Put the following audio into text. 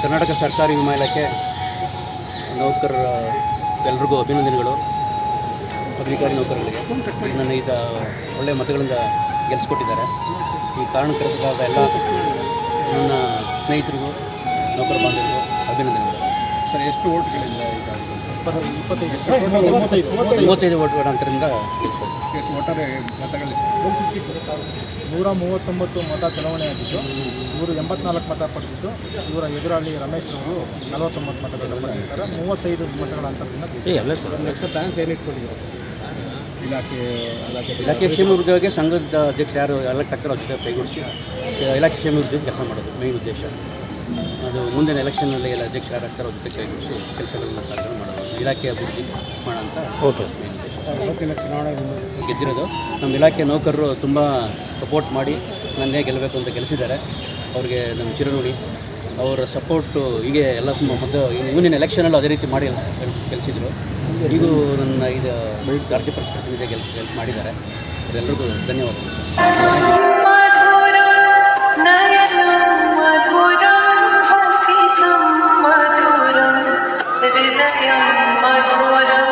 ಕರ್ನಾಟಕ ಸರ್ಕಾರಿ ವಿಮಾ ಇಲಾಖೆ ನೌಕರರ ಎಲ್ರಿಗೂ ಅಭಿನಂದನೆಗಳು ಅಧಿಕಾರಿ ನೌಕರರಿಗೆ ನನ್ನ ಈಗ ಒಳ್ಳೆಯ ಮತಗಳಿಂದ ಗೆಲ್ಲಿಸ್ಕೊಟ್ಟಿದ್ದಾರೆ ಈ ಕಾರಣಕರ್ತರಾದ ಎಲ್ಲ ನನ್ನ ಸ್ನೇಹಿತರಿಗೂ ನೌಕರ ಬಾಂಧವರಿಗೂ ಅಭಿನಂದನೆಗಳು ಸರ್ ಎಷ್ಟು ಓಟ್ಗಳಿಂದ ಇಪ್ಪತ್ತೈದು ಮೂವತ್ತೈದು ಓಟ್ಗಳ ಅಂತರಿಂದ ಎಷ್ಟು ಒಟ್ಟಾರೆ ಮತಗಳು ನೂರ ಮೂವತ್ತೊಂಬತ್ತು ಮತ ಚಲಾವಣೆ ಆಗಿತ್ತು ಇವರು ಎಂಬತ್ನಾಲ್ಕು ಮತ ಪಡೆದಿದ್ದು ಇವರ ಎದುರಾಳಿ ರಮೇಶ್ ಅವರು ನಲವತ್ತೊಂಬತ್ತು ಮತಗಳನ್ನು ಪಡೆದಿದ್ದಾರೆ. ಮೂವತ್ತೈದು ಮತಗಳ ಅಂತರದಿಂದ ಇಲಾಖೆ ಇಲಾಖೆ ಇಲಾಖೆ ಕ್ಷೇಮ ಉದ್ಯೋಗಕ್ಕೆ ಸಂಘದ ಅಧ್ಯಕ್ಷ ಯಾರು ಎಲ್ಲ ಕಟ್ಟಡ ಅಕ್ಷರ ಜೊತೆ ಕೈಗೂಡಿಸಿ ಇಲಾಖೆ ಕ್ಷೇಮ ಉದ್ಯೋಗ ಕೆಲಸ ಮಾಡೋದು ಮೇನ್ ಉದ್ದೇಶ. ಅದು ಮುಂದಿನ ಎಲೆಕ್ಷನ್ನಲ್ಲಿ ಎಲ್ಲ ಅಧ್ಯಕ್ಷ ಯಾರು ಆಗ್ತಾರೋ ಅವ್ರ ಜೊತೆ ಕೈಗೂಡಿಸಿ ಕೆಲಸಗಳನ್ನ ಮಾಡೋದು ಇಲಾಖೆ ಅಭಿವೃದ್ಧಿ ಮಾಡೋಂಥ ಓಕೆ ಸಾವಿರದ ಇವತ್ತಿನ ಗೆದ್ದಿರೋದು. ನಮ್ಮ ಇಲಾಖೆ ನೌಕರರು ತುಂಬ ಸಪೋರ್ಟ್ ಮಾಡಿ ನನ್ನೇ ಗೆಲ್ಲಬೇಕು ಅಂತ ಗೆಲ್ಲಿಸಿದ್ದಾರೆ ಅವ್ರಿಗೆ ನಮ್ಮ ಚಿರನುಡಿ ಅವರ ಸಪೋರ್ಟು ಹೀಗೆ ಎಲ್ಲ ಮೊದಲು ಮುಂದಿನ ಎಲೆಕ್ಷನಲ್ಲೂ ಅದೇ ರೀತಿ ಮಾಡಿ ಗೆಲ್ಲಿಸಿದ್ರು ಇದು ನನ್ನ ಇದು ರಾಜ್ಯ ಪ್ರತಿನಿಧಿ ಗೆಲ್ ಗೆಲ್ಸ್ ಮಾಡಿದ್ದಾರೆ. ಅದೆಲ್ಲರಿಗೂ ಧನ್ಯವಾದಗಳು ಹೃದಯ